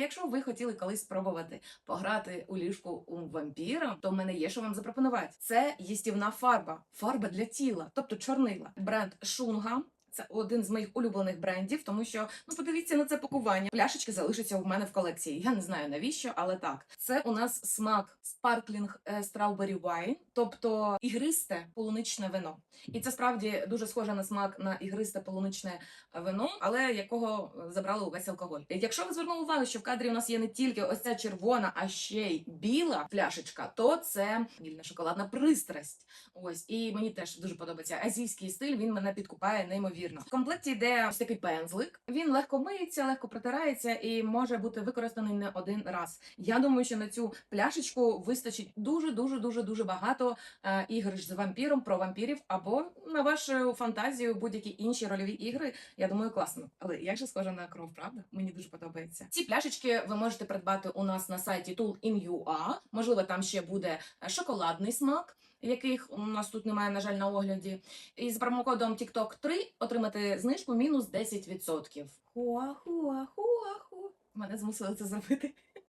Якщо ви хотіли колись спробувати пограти у ліжку у вампіра, то в мене є що вам запропонувати. Це їстівна фарба, фарба для тіла, тобто чорнила. Бренд Шунга. Це один з моїх улюблених брендів, тому що ну подивіться на це пакування. Пляшечки залишаться у мене в колекції. Я не знаю навіщо, але так. Це у нас смак Sparkling е, Strawberry Wine, тобто ігристе полуничне вино. І це справді дуже схоже на смак на ігристе полуничне вино, але якого е, забрали увесь алкоголь. Якщо ви звернули увагу, що в кадрі у нас є не тільки ось ця червона, а ще й біла пляшечка, то це вільна шоколадна пристрасть. Ось і мені теж дуже подобається азійський стиль. Він мене підкупає неймовірно. В комплекті йде ось такий пензлик. Він легко миється, легко протирається і може бути використаний не один раз. Я думаю, що на цю пляшечку вистачить дуже дуже дуже дуже багато е, іграш з вампіром про вампірів або на вашу фантазію будь-які інші рольові ігри. Я думаю, класно. Але як же схоже на кров, правда? Мені дуже подобається. Ці пляшечки ви можете придбати у нас на сайті Tool.in.ua. Можливо, там ще буде е, шоколадний смак. Яких у нас тут немає, на жаль, на огляді. І з промокодом TikTok 3 отримати знижку мінус 10%. Хуа-хуа-хуа-ху. Мене змусили це зробити.